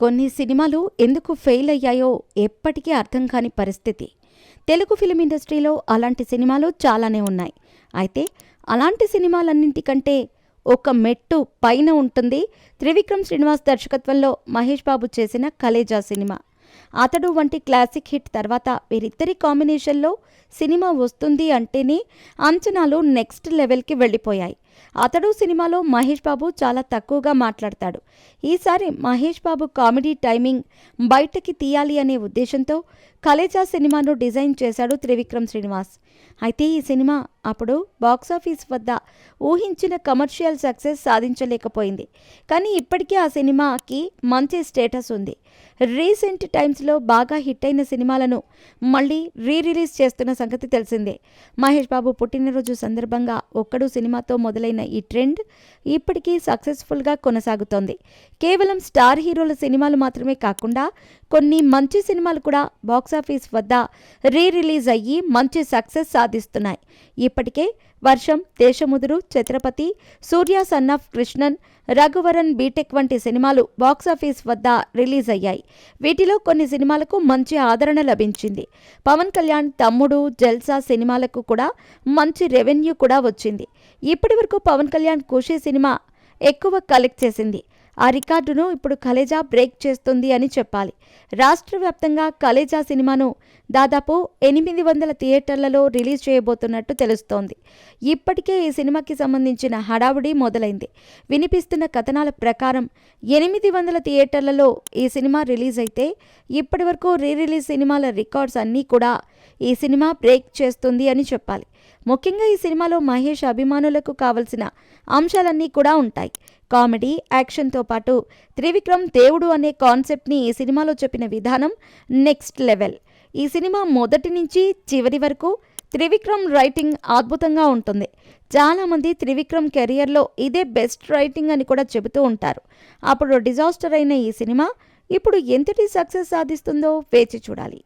కొన్ని సినిమాలు ఎందుకు ఫెయిల్ అయ్యాయో ఎప్పటికీ అర్థం కాని పరిస్థితి. తెలుగు ఫిలిం ఇండస్ట్రీలో అలాంటి సినిమాలు చాలానే ఉన్నాయి. అయితే అలాంటి సినిమాలన్నింటికంటే ఒక మెట్టు పైన ఉంటుంది త్రివిక్రమ్ శ్రీనివాస్ దర్శకత్వంలో మహేష్ బాబు చేసిన కలేజా సినిమా. అతడు వంటి క్లాసిక్ హిట్ తర్వాత వీరిద్దరి కాంబినేషన్లో సినిమా వస్తుంది అంటేనే అంచనాలు నెక్స్ట్ లెవెల్కి వెళ్ళిపోయాయి. అతడు సినిమాలో మహేష్ బాబు చాలా తక్కువగా మాట్లాడతాడు. ఈసారి మహేష్ బాబు కామెడీ టైమింగ్ బయటకి తీయాలి అనే ఉద్దేశంతో కలేజా సినిమాను డిజైన్ చేశాడు త్రివిక్రమ్ శ్రీనివాస్. అయితే ఈ సినిమా అప్పుడు బాక్సాఫీస్ వద్ద ఊహించిన కమర్షియల్ సక్సెస్ సాధించలేకపోయింది. కానీ ఇప్పటికీ ఆ సినిమాకి మంచి స్టేటస్ ఉంది. రీసెంట్ టైమ్స్లో బాగా హిట్ అయిన సినిమాలను మళ్ళీ రీ రిలీజ్ చేస్తున్న సంగతి తెలిసిందే. మహేష్ బాబు పుట్టినరోజు సందర్భంగా ఒక్కడు సినిమాతో మొదలైన ఈ ట్రెండ్ ఇప్పటికీ సక్సెస్ఫుల్గా కొనసాగుతోంది. కేవలం స్టార్ హీరోల సినిమాలు మాత్రమే కాకుండా కొన్ని మంచి సినిమాలు కూడా బాక్సాఫీస్ వద్ద రీ రిలీజ్ అయ్యి మంచి సక్సెస్ సాధిస్తున్నాయి. ఇప్పటికే Varsham Desamuduru Chatrapathi Surya son of Krishnan Raghuvaran B Tech వంటి సినిమాలు బాక్సాఫీస్ వద్ద రిలీజ్ అయ్యాయి వీటిలో కొన్ని సినిమాలకు మంచి ఆదరణ లభించింది. పవన్ కళ్యాణ్ తమ్ముడు జల్సా సినిమాలకు కూడా మంచి రెవెన్యూ కూడా వచ్చింది. ఇప్పటి వరకు పవన్ కళ్యాణ్ ఖుషీ సినిమా ఎక్కువ కలెక్ట్ చేసింది. ఆ రికార్డును ఇప్పుడు కలేజా బ్రేక్ చేస్తుంది అని చెప్పాలి. రాష్ట్ర వ్యాప్తంగా కలేజా సినిమాను దాదాపు ఎనిమిది వందల థియేటర్లలో రిలీజ్ చేయబోతున్నట్టు తెలుస్తోంది. ఇప్పటికే ఈ సినిమాకి సంబంధించిన హడావుడి మొదలైంది. వినిపిస్తున్న కథనాల ప్రకారం ఎనిమిది వందల థియేటర్లలో ఈ సినిమా రిలీజ్ అయితే ఇప్పటి వరకు రీ రిలీజ్ సినిమాల రికార్డ్స్ అన్నీ కూడా ఈ సినిమా బ్రేక్ చేస్తుంది అని చెప్పాలి. ముఖ్యంగా ఈ సినిమాలో మహేష్ అభిమానులకు కావలసిన అంశాలన్నీ కూడా ఉంటాయి. కామెడీ యాక్షన్తో పాటు త్రివిక్రమ్ దేవుడు అనే కాన్సెప్ట్ని ఈ సినిమాలో చెప్పిన విధానం నెక్స్ట్ లెవెల్. ఈ సినిమా మొదటి నుంచి చివరి వరకు త్రివిక్రమ్ రైటింగ్ అద్భుతంగా ఉంటుంది. చాలామంది త్రివిక్రమ్ కెరియర్లో ఇదే బెస్ట్ రైటింగ్ అని కూడా చెబుతూ ఉంటారు. అప్పుడు డిజాస్టర్ అయిన ఈ సినిమా ఇప్పుడు ఎంతటి సక్సెస్ సాధిస్తుందో వేచి చూడాలి.